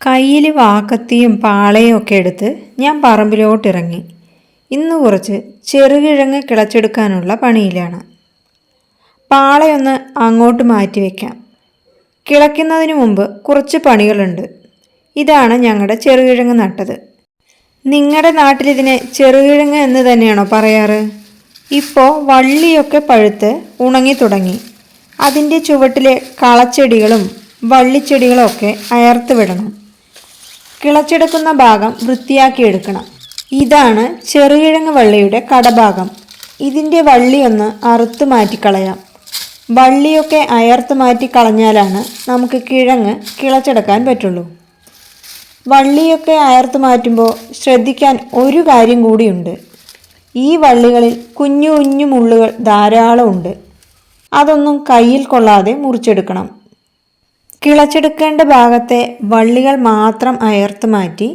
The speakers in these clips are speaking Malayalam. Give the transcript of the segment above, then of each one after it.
കയ്യിൽ വാക്കത്തിയും പാളയും ഒക്കെ എടുത്ത് ഞാൻ പറമ്പിലോട്ടിറങ്ങി. ഇന്ന് കുറച്ച് ചെറുകിഴങ്ങ് കിളച്ചെടുക്കാനുള്ള പണിയിലാണ്. പാളയൊന്ന് അങ്ങോട്ട് മാറ്റി വയ്ക്കാം കിളയ്ക്കുന്നതിന് മുമ്പ് കുറച്ച് പണികളുണ്ട്. ഇതാണ് ഞങ്ങളുടെ ചെറുകിഴങ്ങ് നട്ടത്. നിങ്ങളുടെ നാട്ടിലിതിനെ ചെറുകിഴങ്ങ് എന്ന് തന്നെയാണോ പറയാറ്? ഇപ്പോൾ വള്ളിയൊക്കെ പഴുത്ത് ഉണങ്ങി തുടങ്ങി. അതിന്റെ ചുവട്ടിലെ കളച്ചെടികളും വള്ളിച്ചെടികളും ഒക്കെ അയർത്ത് വിടണം. കിളച്ചെടുക്കുന്ന ഭാഗം വൃത്തിയാക്കി എടുക്കണം ഇതാണ് ചെറുകിഴങ്ങ് വള്ളിയുടെ കടഭാഗം. ഇതിന്റെ വള്ളിയൊന്ന് അറുത്ത് മാറ്റിക്കളയാം. വള്ളിയൊക്കെ അയർത്ത് മാറ്റി കളഞ്ഞാലാണ് നമുക്ക് കിഴങ്ങ് കിളച്ചെടുക്കാൻ പറ്റുള്ളൂ. വള്ളിയൊക്കെ അയർത്ത് മാറ്റുമ്പോൾ ശ്രദ്ധിക്കാൻ ഒരു കാര്യം കൂടിയുണ്ട്. ഈ വള്ളികളിൽ കുഞ്ഞു കുഞ്ഞു മുള്ളുകൾ ധാരാളം ഉണ്ട് അതൊന്നും കയ്യിൽ കൊള്ളാതെ മുറിച്ചെടുക്കണം. കിളച്ചെടുക്കേണ്ട ഭാഗത്തെ വള്ളികൾ മാത്രം അയർത്ത് മാറ്റി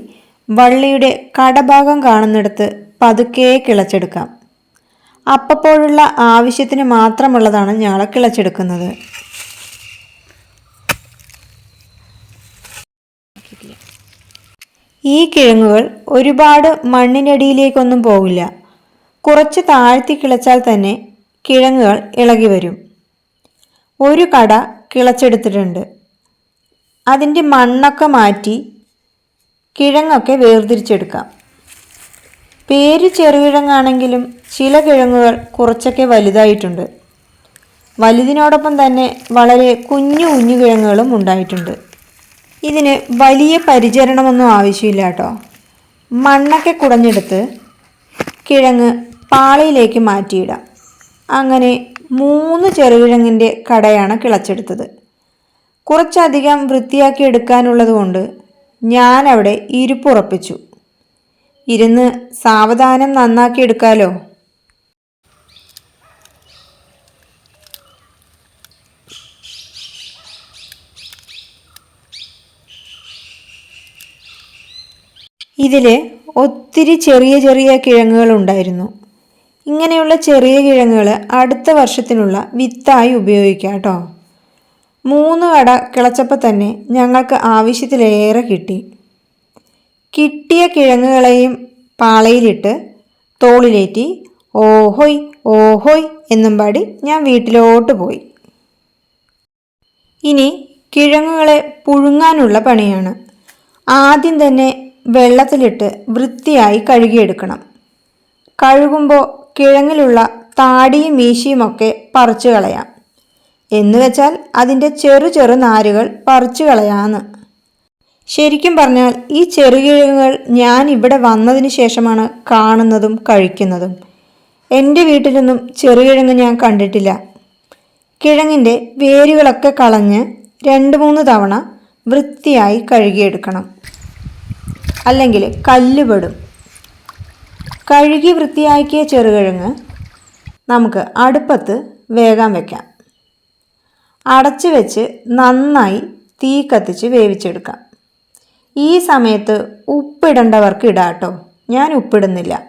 വള്ളിയുടെ കടഭാഗം കാണുന്നിടത്ത് പതുക്കെ കിളച്ചെടുക്കാം. അപ്പപ്പോഴുള്ള ആവശ്യത്തിന് മാത്രമുള്ളതാണ് ഞങ്ങൾ കിളച്ചെടുക്കുന്നത്. ഈ കിഴങ്ങുകൾ ഒരുപാട് മണ്ണിനടിയിലേക്കൊന്നും പോകില്ല. കുറച്ച് താഴ്ത്തി കിളച്ചാൽ തന്നെ കിഴങ്ങുകൾ ഇളകി വരും. ഒരു കട കിളച്ചെടുത്തിട്ടുണ്ട്. അതിന്റെ മണ്ണൊക്കെ മാറ്റി കിഴങ്ങൊക്കെ വേർതിരിച്ചെടുക്കാം. പേര് ചെറുകിഴങ്ങാണെങ്കിലും ചില കിഴങ്ങുകൾ കുറച്ചൊക്കെ വലുതായിട്ടുണ്ട്. വലുതിനോടൊപ്പം തന്നെ വളരെ കുഞ്ഞു കുഞ്ഞു കിഴങ്ങുകളും ഉണ്ടായിട്ടുണ്ട്. ഇതിന് വലിയ പരിചരണമൊന്നും ആവശ്യമില്ല കേട്ടോ. മണ്ണൊക്കെ കുടഞ്ഞെടുത്ത് കിഴങ്ങ് പാളയിലേക്ക് മാറ്റിയിടാം. അങ്ങനെ മൂന്ന് ചെറുകിഴങ്ങിന്റെ കടയാണ് കിളച്ചെടുത്തത്. കുറച്ചധികം വൃത്തിയാക്കി എടുക്കാനുള്ളതുകൊണ്ട് ഞാൻ അവിടെ ഇരിപ്പുറപ്പിച്ചു ഇരുന്ന് സാവധാനം നന്നാക്കി എടുക്കാലോ? ഇതിൽ ഒത്തിരി ചെറിയ ചെറിയ കിഴങ്ങുകൾ ഉണ്ടായിരുന്നു ഇങ്ങനെയുള്ള ചെറിയ കിഴങ്ങുകൾ അടുത്ത വർഷത്തിനുള്ള വിത്തായി ഉപയോഗിക്കാം കേട്ടോ മൂന്ന് കട കിളച്ചപ്പോൾ തന്നെ ഞങ്ങൾക്ക് ആവശ്യത്തിലേറെ കിട്ടി. കിട്ടിയ കിഴങ്ങുകളെയും പാളയിലിട്ട് തോളിലേറ്റി ഓഹോയ് ഓഹോയ് എന്നും പാടി ഞാൻ വീട്ടിലോട്ട് പോയി. ഇനി കിഴങ്ങുകളെ പുഴുങ്ങാനുള്ള പണിയാണ്. ആദ്യം തന്നെ വെള്ളത്തിലിട്ട് വൃത്തിയായി കഴുകിയെടുക്കണം. കഴുകുമ്പോൾ കിഴങ്ങിലുള്ള താടിയും മീശിയുമൊക്കെ പറിച്ചു കളയാം എന്ന് വെച്ചാൽ അതിന്റെ ചെറു ചെറു നാരുകൾ പറിച്ചു കളയാന്ന് ശരിക്കും പറഞ്ഞാൽ ഈ ചെറുകിഴങ്ങുകൾ ഞാൻ ഇവിടെ വന്നതിന് ശേഷമാണ് കാണുന്നതും കഴിക്കുന്നതും. എന്റെ വീട്ടിലൊന്നും ചെറുകിഴങ്ങ് ഞാൻ കണ്ടിട്ടില്ല. കിഴങ്ങിന്റെ വേരുകളൊക്കെ കളഞ്ഞ് രണ്ട് മൂന്ന് തവണ വൃത്തിയായി കഴുകിയെടുക്കണം. അല്ലെങ്കിൽ കല്ലുപെടും കഴുകി വൃത്തിയാക്കിയ ചെറുകിഴങ്ങ് നമുക്ക് അടുപ്പത്ത് വേഗം വെക്കാം. അടച്ചു വെച്ച് നന്നായി തീ കത്തിച്ച് വേവിച്ചെടുക്കാം. ഈ സമയത്ത് ഉപ്പിടേണ്ടവർക്ക് ഇടാട്ടോ ഞാൻ ഉപ്പിടുന്നില്ല.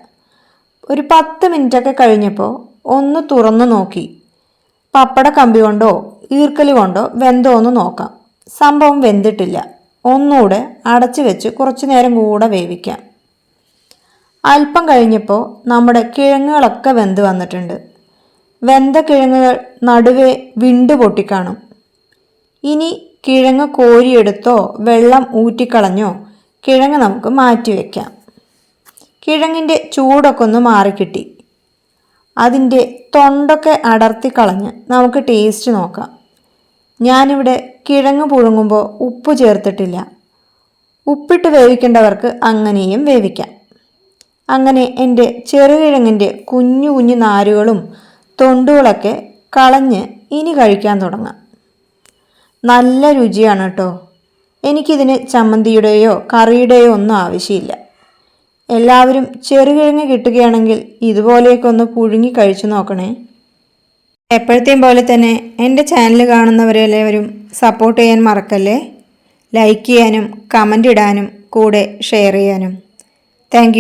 ഒരു പത്ത് മിനിറ്റൊക്കെ കഴിഞ്ഞപ്പോൾ ഒന്ന് തുറന്നു നോക്കി. പപ്പട കമ്പി കൊണ്ടോ ഈർക്കലി കൊണ്ടോ വെന്തോ ഒന്ന് നോക്കാം. സംഭവം വെന്തിട്ടില്ല. ഒന്നുകൂടെ അടച്ചു വെച്ച് കുറച്ചു നേരം കൂടെ വേവിക്കാം. അല്പം കഴിഞ്ഞപ്പോൾ നമ്മുടെ കിഴങ്ങുകളൊക്കെ വെന്ത് വന്നിട്ടുണ്ട്. വെന്ത കിഴങ്ങുകൾ നടുവെ വിണ്ടു പൊട്ടിക്കാണും. ഇനി കിഴങ്ങ് കോരിയെടുത്തോ വെള്ളം ഊറ്റിക്കളഞ്ഞോ കിഴങ്ങ് നമുക്ക് മാറ്റിവെക്കാം കിഴങ്ങിന്റെ ചൂടൊക്കെ ഒന്ന് മാറിക്കിട്ടി. അതിന്റെ തൊണ്ടൊക്കെ അടർത്തി കളഞ്ഞ് നമുക്ക് ടേസ്റ്റ് നോക്കാം. ഞാനിവിടെ കിഴങ്ങ് പുഴുങ്ങുമ്പോൾ ഉപ്പ് ചേർത്തിട്ടില്ല. ഉപ്പിട്ട് വേവിക്കേണ്ടവർക്ക് അങ്ങനെയും വേവിക്കാം. അങ്ങനെ എന്റെ ചെറുകിഴങ്ങിന്റെ കുഞ്ഞു കുഞ്ഞു നാരുകളും തൊണ്ടുകളൊക്കെ കളഞ്ഞ് ഇനി കഴിക്കാൻ തുടങ്ങാം. നല്ല രുചിയാണ് കേട്ടോ എനിക്കിതിന് ചമ്മന്തിയുടെയോ കറിയുടെയോ ഒന്നും ആവശ്യമില്ല. എല്ലാവരും ചെറുകിഴങ്ങ് കിട്ടുകയാണെങ്കിൽ ഇതുപോലെയൊക്കെ ഒന്ന് പുഴുങ്ങി കഴിച്ചു നോക്കണേ. എപ്പോഴത്തെയും പോലെ തന്നെ എന്റെ ചാനൽ കാണുന്നവരെല്ലാവരും സപ്പോർട്ട് ചെയ്യാൻ മറക്കല്ലേ? ലൈക്ക് ചെയ്യാനും കമന്റ് ഇടാനും കൂടെ ഷെയർ ചെയ്യാനും. താങ്ക്